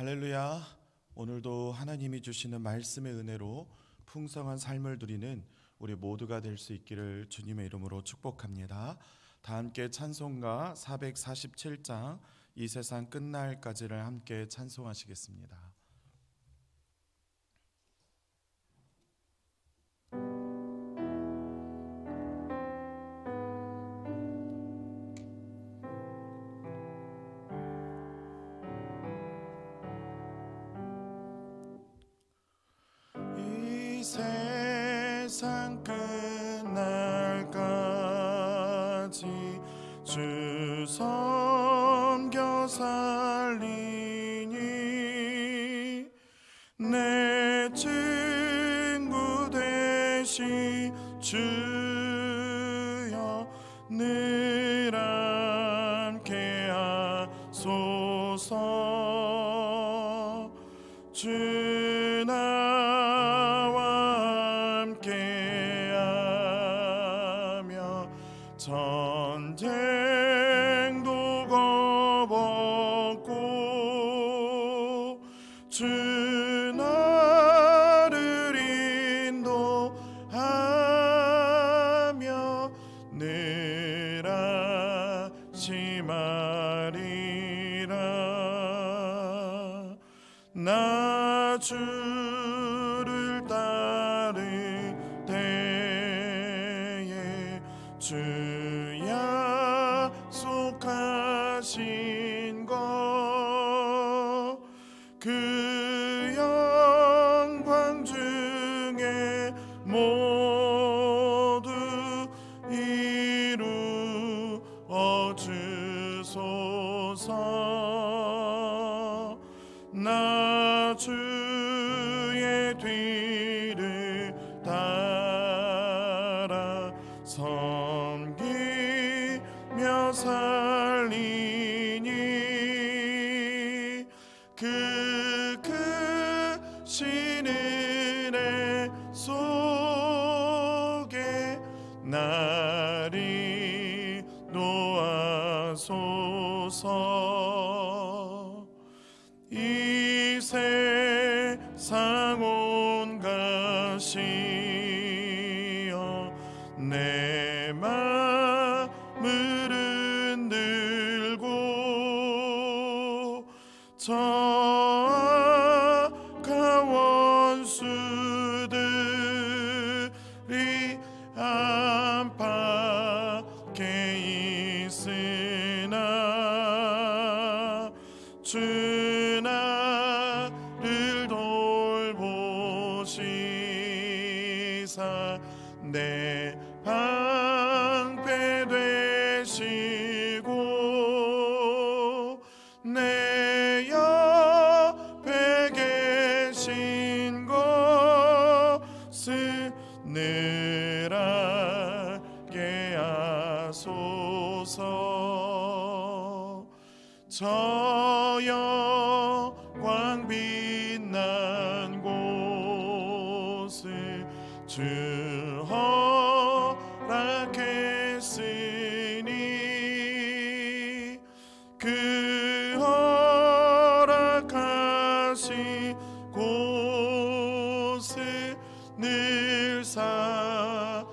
할렐루야. 오늘도 하나님이 주시는 말씀의 은혜로 풍성한 삶을 누리는 우리 모두가 될 수 있기를 주님의 이름으로 축복합니다. 다 함께 찬송가 447장 이 세상 끝날까지를 함께 찬송하시겠습니다. 주 때에 주 약속 나리 내방 곳을 늘 사모합니다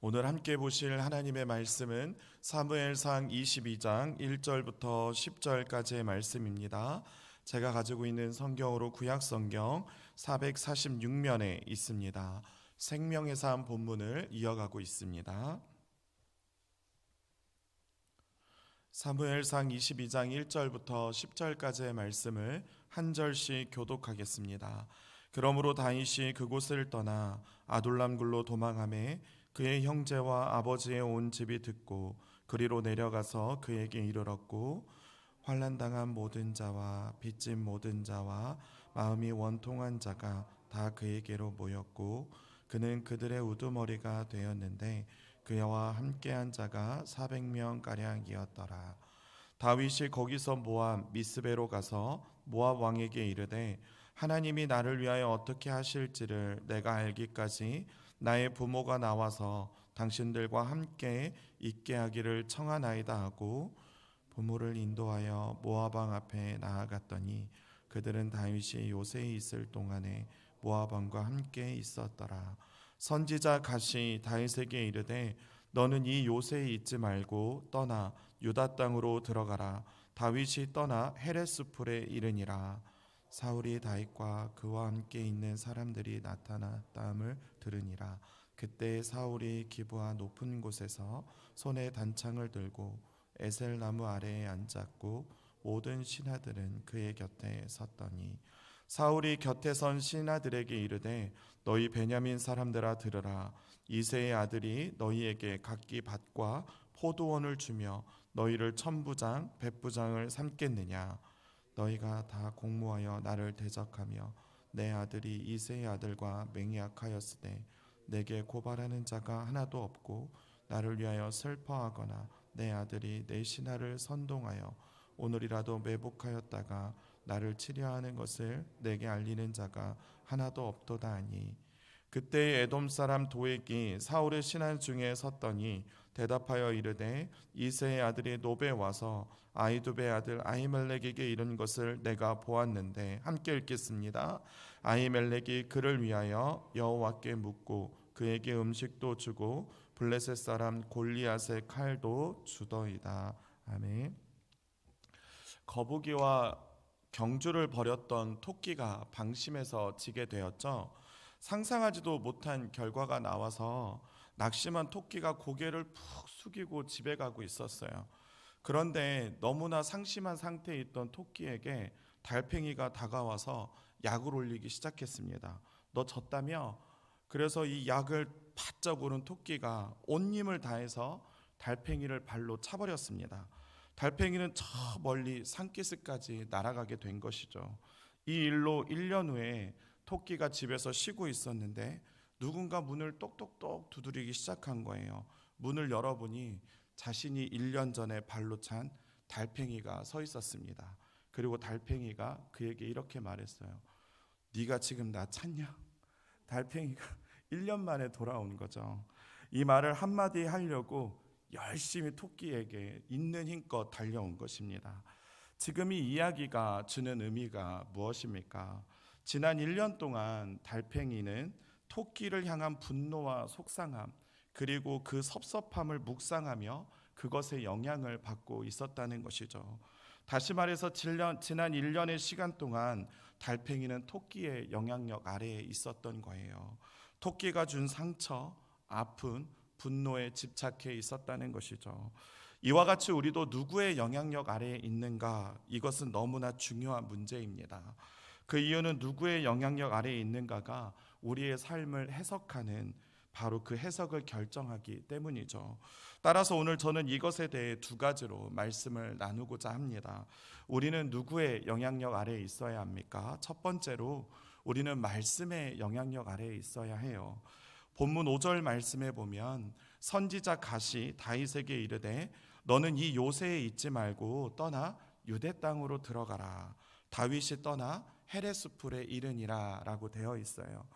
오늘 함께 보실 하나님의 말씀은 사무엘상 22장 1절부터 10절까지의 말씀입니다. 제가 가지고 있는 성경으로 구약 성경 446면에 있습니다. 생명의 삶 본문을 이어가고 있습니다. 사무엘상 22장 1절부터 10절까지의 말씀을 한 절씩 교독하겠습니다. 그러므로 다윗이 그곳을 떠나 아둘람굴로 도망하매 그의 형제와 아버지의 온 집이 듣고 그리로 내려가서 그에게 이르렀고 환난당한 모든 자와 빚진 모든 자와 마음이 원통한 자가 다 그에게로 모였고 그는 그들의 우두머리가 되었는데 그와 함께한 자가 400명 가량이었더라. 다윗이 거기서 모압 미스베로 가서 모압 왕에게 이르되 하나님이 나를 위하여 어떻게 하실지를 내가 알기까지 나의 부모가 나와서 당신들과 함께 있게 하기를 청하나이다 하고 부모를 인도하여 왕 앞에 나아갔더니 그들은 다윗이 요새에 있을 동안에 모압 왕과 함께 있었더라. 선지자 갓이 다윗에게 이르되 너는 이 요새에 있지 말고 떠나 유다 땅으로 들어가라. 다윗이 떠나 헤레스풀에 이르니라. 사울이 다윗과 그와 함께 있는 사람들이 나타났다함을 들으니라. 그때 사울이 기부하 높은 곳에서 손에 단창을 들고 에셀 나무 아래에 앉았고 모든 신하들은 그의 곁에 섰더니 사울이 곁에 선 신하들에게 이르되 너희 베냐민 사람들아 들으라 이세의 아들이 너희에게 각기 밭과 포도원을 주며 너희를 천부장 백부장을 삼겠느냐 너희가 다 공모하여 나를 대적하며 내 아들이 이세의 아들과 맹약하였으되 내게 고발하는 자가 하나도 없고 나를 위하여 슬퍼하거나 내 아들이 내 신하를 선동하여 오늘이라도 매복하였다가 나를 치려하는 것을 내게 알리는 자가 하나도 없도다 하니 그때 에돔 사람 도액이 사울의 신하 중에 섰더니 대답하여 이르되 이세의 아들이 노베 와서 아이두베 아들 아히멜렉에게 이른 것을 내가 보았는데 함께 읽겠습니다. 아히멜렉이 그를 위하여 여호와께 묻고 그에게 음식도 주고 블레셋 사람 골리앗의 칼도 주더이다. 아멘. 거북이와 경주를 벌였던 토끼가 방심해서 지게 되었죠. 상상하지도 못한 결과가 나와서 낙심한 토끼가 고개를 푹 숙이고 집에 가고 있었어요. 그런데 너무나 상심한 상태에 있던 토끼에게 달팽이가 다가와서 약을 올리기 시작했습니다. 너 졌다며? 그래서 이 약을 바짝 오른 토끼가 온 힘을 다해서 달팽이를 발로 차버렸습니다. 달팽이는 저 멀리 산기슭까지 날아가게 된 것이죠. 이 일로 1년 후에 토끼가 집에서 쉬고 있었는데 누군가 문을 똑똑똑 두드리기 시작한 거예요. 문을 열어보니 자신이 1년 전에 발로 찬 달팽이가 서 있었습니다. 그리고 달팽이가 그에게 이렇게 말했어요. 네가 지금 나 찾냐? 달팽이가 1년 만에 돌아온 거죠. 이 말을 한마디 하려고 열심히 토끼에게 있는 힘껏 달려온 것입니다. 지금 이 이야기가 주는 의미가 무엇입니까? 지난 1년 동안 달팽이는 토끼를 향한 분노와 속상함, 그리고 그 섭섭함을 묵상하며 그것의 영향을 받고 있었다는 것이죠. 다시 말해서 지난 1년의 시간 동안 달팽이는 토끼의 영향력 아래에 있었던 거예요. 토끼가 준 상처, 아픈, 분노에 집착해 있었다는 것이죠. 이와 같이 우리도 누구의 영향력 아래에 있는가 이것은 너무나 중요한 문제입니다. 그 이유는 누구의 영향력 아래에 있는가가 우리의 삶을 해석하는 바로 그 해석을 결정하기 때문이죠. 따라서 오늘 저는 이것에 대해 두 가지로 말씀을 나누고자 합니다. 우리는 누구의 영향력 아래에 있어야 합니까? 첫 번째로 우리는 말씀의 영향력 아래에 있어야 해요. 본문 5절 말씀에 보면 선지자 갓이 다윗에게 이르되 너는 이 요새에 있지 말고 떠나 유대 땅으로 들어가라. 다윗이 떠나 헤레스풀에 이르니라라고 되어 있어요.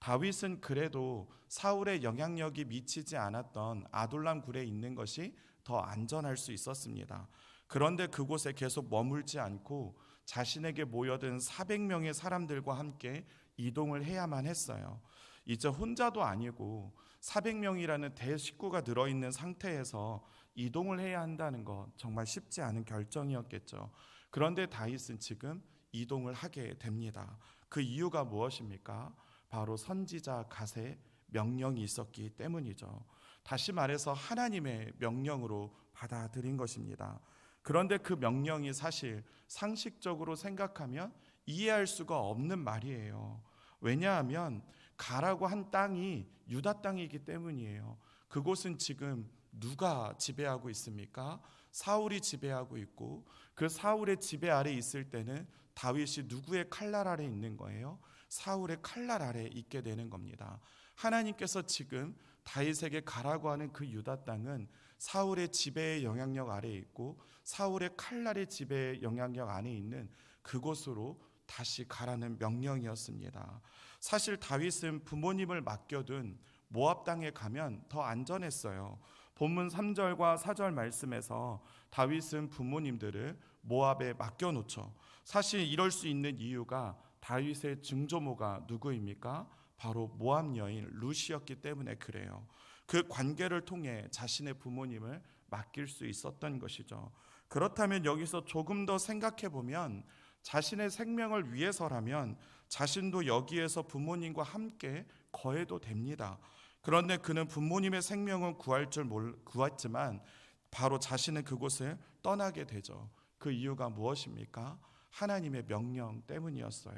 다윗은 그래도 사울의 영향력이 미치지 않았던 아둘람 굴에 있는 것이 더 안전할 수 있었습니다. 그런데 그곳에 계속 머물지 않고 자신에게 모여든 400명의 사람들과 함께 이동을 해야만 했어요. 이제 혼자도 아니고 400명이라는 대식구가 들어있는 상태에서 이동을 해야 한다는 것 정말 쉽지 않은 결정이었겠죠. 그런데 다윗은 지금 이동을 하게 됩니다. 그 이유가 무엇입니까? 바로 선지자 갓의 명령이 있었기 때문이죠. 다시 말해서 하나님의 명령으로 받아들인 것입니다. 그런데 그 명령이 사실 상식적으로 생각하면 이해할 수가 없는 말이에요. 왜냐하면 가라고 한 땅이 유다 땅이기 때문이에요. 그곳은 지금 누가 지배하고 있습니까? 사울이 지배하고 있고 그 사울의 지배 아래 있을 때는 다윗이 누구의 칼날 아래 있는 거예요? 사울의 칼날 아래 있게 되는 겁니다. 하나님께서 지금 다윗에게 가라고 하는 그 유다 땅은 사울의 지배의 영향력 아래에 있고 사울의 칼날의 지배의 영향력 안에 있는 그곳으로 다시 가라는 명령이었습니다. 사실 다윗은 부모님을 맡겨둔 모압 땅에 가면 더 안전했어요. 본문 3절과 4절 말씀에서 다윗은 부모님들을 모압에 맡겨 놓죠. 사실 이럴 수 있는 이유가 다윗의 증조모가 누구입니까? 바로 모압 여인 루시였기 때문에 그래요. 그 관계를 통해 자신의 부모님을 맡길 수 있었던 것이죠. 그렇다면 여기서 조금 더 생각해 보면 자신의 생명을 위해서라면 자신도 여기에서 부모님과 함께 거해도 됩니다. 그런데 그는 부모님의 생명은 구할 줄 몰, 구했지만 바로 자신은 그곳을 떠나게 되죠. 그 이유가 무엇입니까? 하나님의 명령 때문이었어요.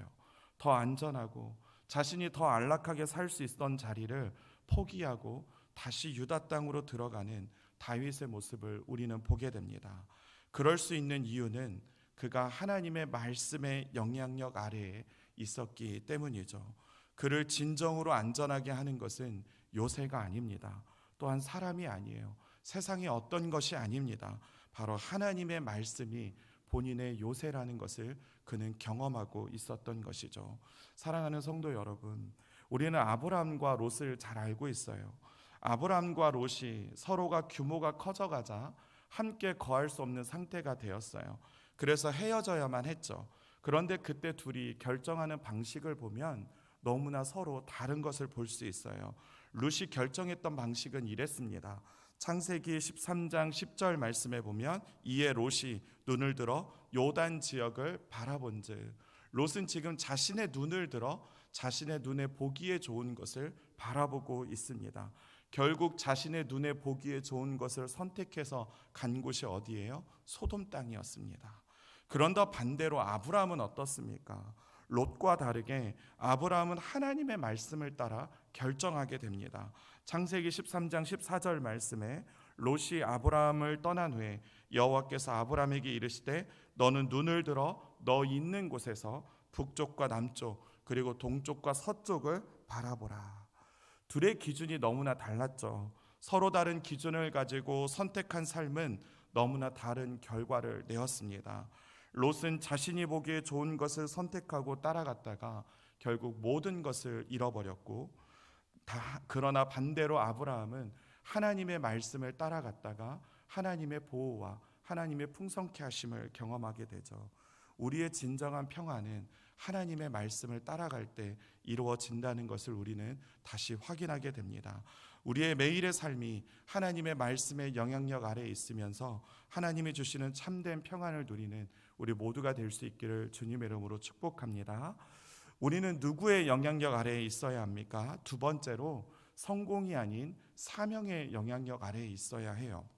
더 안전하고 자신이 더 안락하게 살 수 있던 자리를 포기하고 다시 유다 땅으로 들어가는 다윗의 모습을 우리는 보게 됩니다. 그럴 수 있는 이유는 그가 하나님의 말씀의 영향력 아래에 있었기 때문이죠. 그를 진정으로 안전하게 하는 것은 요새가 아닙니다. 또한 사람이 아니에요. 세상의 어떤 것이 아닙니다. 바로 하나님의 말씀이 본인의 요새라는 것을 그는 경험하고 있었던 것이죠. 사랑하는 성도 여러분, 우리는 아브라함과 롯을 잘 알고 있어요. 아브라함과 롯이 서로가 규모가 커져가자 함께 거할 수 없는 상태가 되었어요. 그래서 헤어져야만 했죠. 그런데 그때 둘이 결정하는 방식을 보면 너무나 서로 다른 것을 볼 수 있어요. 룻이 결정했던 방식은 이랬습니다. 창세기 13장 10절 말씀에 보면 이에 롯이 눈을 들어 요단 지역을 바라본즉 롯은 지금 자신의 눈을 들어 자신의 눈에 보기에 좋은 것을 바라보고 있습니다. 결국 자신의 눈에 보기에 좋은 것을 선택해서 간 곳이 어디예요? 소돔 땅이었습니다. 그런데 반대로 아브라함은 어떻습니까? 롯과 다르게 아브라함은 하나님의 말씀을 따라 결정하게 됩니다. 창세기 13장 14절 말씀에 롯이 아브라함을 떠난 후에 여호와께서 아브라함에게 이르시되 너는 눈을 들어 너 있는 곳에서 북쪽과 남쪽 그리고 동쪽과 서쪽을 바라보라. 둘의 기준이 너무나 달랐죠. 서로 다른 기준을 가지고 선택한 삶은 너무나 다른 결과를 내었습니다. 롯은 자신이 보기에 좋은 것을 선택하고 따라갔다가 결국 모든 것을 잃어버렸고 다 그러나 반대로 아브라함은 하나님의 말씀을 따라갔다가 하나님의 보호와 하나님의 풍성케 하심을 경험하게 되죠. 우리의 진정한 평안은 하나님의 말씀을 따라갈 때 이루어진다는 것을 우리는 다시 확인하게 됩니다. 우리의 매일의 삶이 하나님의 말씀의 영향력 아래에 있으면서 하나님이 주시는 참된 평안을 누리는 우리 모두가 될 수 있기를 주님의 이름으로 축복합니다. 우리는 누구의 영향력 아래에 있어야 합니까? 두 번째로 성공이 아닌 사명의 영향력 아래에 있어야 해요.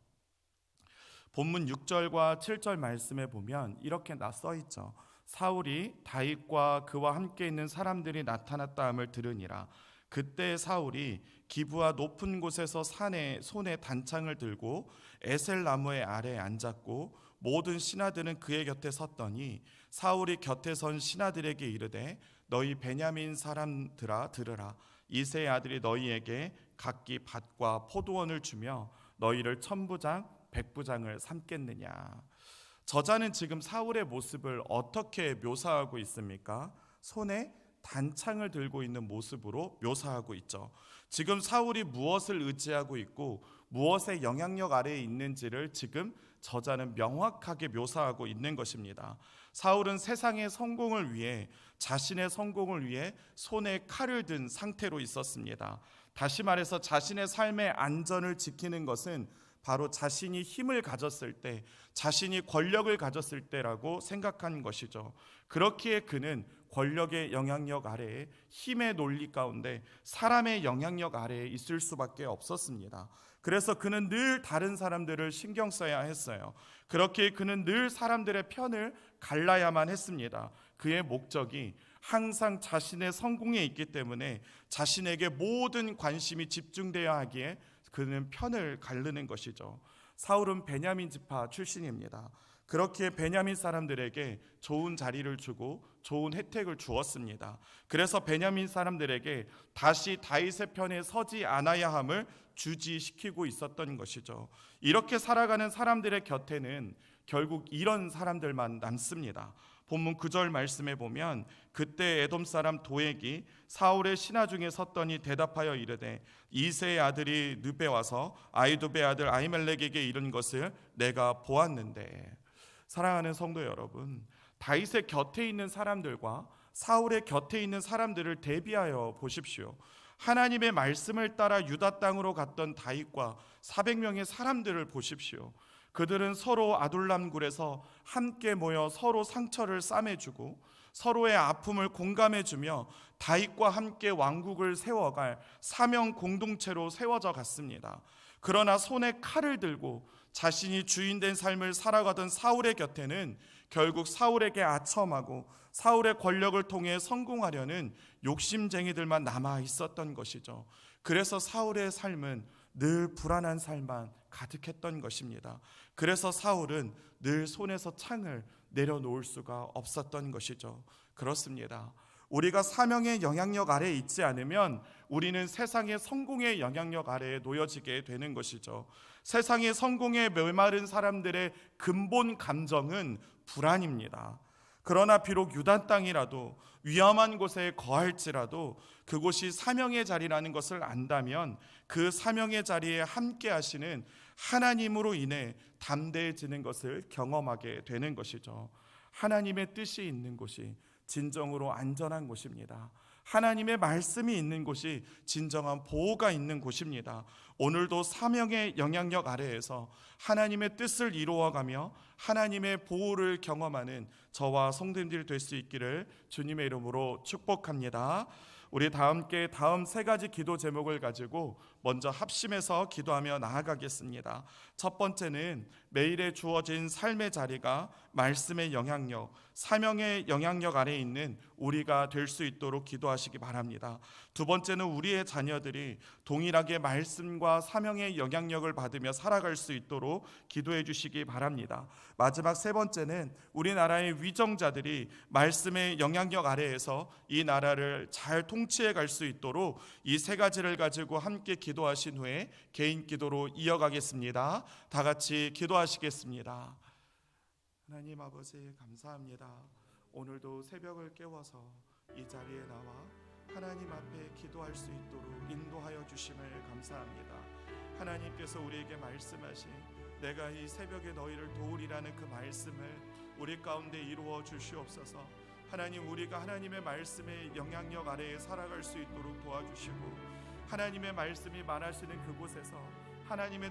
본문 6절과 7절 말씀에 보면 이렇게 써 있죠. 사울이 다윗과 그와 함께 있는 사람들이 나타났다 함을 들으니라. 그때 사울이 기부와 높은 곳에서 산에 손에 단창을 들고 에셀 나무의 아래에 앉았고 모든 신하들은 그의 곁에 섰더니 사울이 곁에 선 신하들에게 이르되 너희 베냐민 사람들아 들으라 이세의 아들이 너희에게 각기 밭과 포도원을 주며 너희를 천부장 백부장을 삼겠느냐 저자는 지금 사울의 모습을 어떻게 묘사하고 있습니까? 손에 단창을 들고 있는 모습으로 묘사하고 있죠. 지금 사울이 무엇을 의지하고 있고 무엇의 영향력 아래에 있는지를 지금 저자는 명확하게 묘사하고 있는 것입니다. 사울은 세상의 성공을 위해 자신의 성공을 위해 손에 칼을 든 상태로 있었습니다. 다시 말해서 자신의 삶의 안전을 지키는 것은 바로 자신이 힘을 가졌을 때, 자신이 권력을 가졌을 때라고 생각한 것이죠. 그렇기에 그는 권력의 영향력 아래에 힘의 논리 가운데 사람의 영향력 아래에 있을 수밖에 없었습니다. 그래서 그는 늘 다른 사람들을 신경 써야 했어요. 그렇게 그는 늘 사람들의 편을 갈라야만 했습니다. 그의 목적이 항상 자신의 성공에 있기 때문에 자신에게 모든 관심이 집중되어야 하기에 그는 편을 가르는 것이죠. 사울은 베냐민 지파 출신입니다. 그렇게 베냐민 사람들에게 좋은 자리를 주고 좋은 혜택을 주었습니다. 그래서 베냐민 사람들에게 다시 다윗의 편에 서지 않아야 함을 주지시키고 있었던 것이죠. 이렇게 살아가는 사람들의 곁에는 결국 이런 사람들만 남습니다. 본문 9절 말씀에 보면 그때 에돔 사람 도액이 사울의 신하 중에 섰더니 대답하여 이르되 이세의 아들이 늪에 와서 아이두베 아들 아이멜렉에게 이른 것을 내가 보았는데 사랑하는 성도 여러분 다윗의 곁에 있는 사람들과 사울의 곁에 있는 사람들을 대비하여 보십시오. 하나님의 말씀을 따라 유다 땅으로 갔던 다윗과 400명의 사람들을 보십시오. 그들은 서로 아둘람굴에서 함께 모여 서로 상처를 싸매주고 서로의 아픔을 공감해주며 다윗과 함께 왕국을 세워갈 사명 공동체로 세워져 갔습니다. 그러나 손에 칼을 들고 자신이 주인된 삶을 살아가던 사울의 곁에는 결국 사울에게 아첨하고 사울의 권력을 통해 성공하려는 욕심쟁이들만 남아 있었던 것이죠. 그래서 사울의 삶은 늘 불안한 삶만 가득했던 것입니다. 그래서 사울은 늘 손에서 창을 내려놓을 수가 없었던 것이죠. 그렇습니다. 우리가 사명의 영향력 아래에 있지 않으면 우리는 세상의 성공의 영향력 아래에 놓여지게 되는 것이죠. 세상의 성공에 메마른 사람들의 근본 감정은 불안입니다. 그러나 비록 유단 땅이라도 위험한 곳에 거할지라도 그곳이 사명의 자리라는 것을 안다면 그 사명의 자리에 함께 하시는 하나님으로 인해 담대해지는 것을 경험하게 되는 것이죠. 하나님의 뜻이 있는 곳이 진정으로 안전한 곳입니다. 하나님의 말씀이 있는 곳이 진정한 보호가 있는 곳입니다. 오늘도 사명의 영향력 아래에서 하나님의 뜻을 이루어가며 하나님의 보호를 경험하는 저와 성도님들이 될 수 있기를 주님의 이름으로 축복합니다. 우리 다 함께 다음 세 가지 기도 제목을 가지고 먼저 합심해서 기도하며 나아가겠습니다. 첫 번째는 매일에 주어진 삶의 자리가 말씀의 영향력, 사명의 영향력 아래 있는 우리가 될 수 있도록 기도하시기 바랍니다. 두 번째는 우리의 자녀들이 동일하게 말씀과 사명의 영향력을 받으며 살아갈 수 있도록 기도해 주시기 바랍니다. 마지막 세 번째는 우리나라의 위정자들이 말씀의 영향력 아래에서 이 나라를 잘 통치해 갈 수 있도록 이 세 가지를 가지고 함께 기도 하신 후에 개인 기도로 이어가겠습니다. 다 같이 기도하시겠습니다. 하나님 아버지 감사합니다. 오늘도 새벽을 깨워서 이 자리에 나와 하나님 앞에 기도할 수 있도록 인도하여 주심을 감사합니다. 하나님께서 우리에게 말씀하신 내가 이 새벽에 너희를 도우리라는 그 말씀을 우리 가운데 이루어 주시옵소서. 하나님 우리가 하나님의 말씀의 영향력 아래에 살아갈 수 있도록 도와주시고 하나님의 말씀이 말하시는 그곳에서 하나님의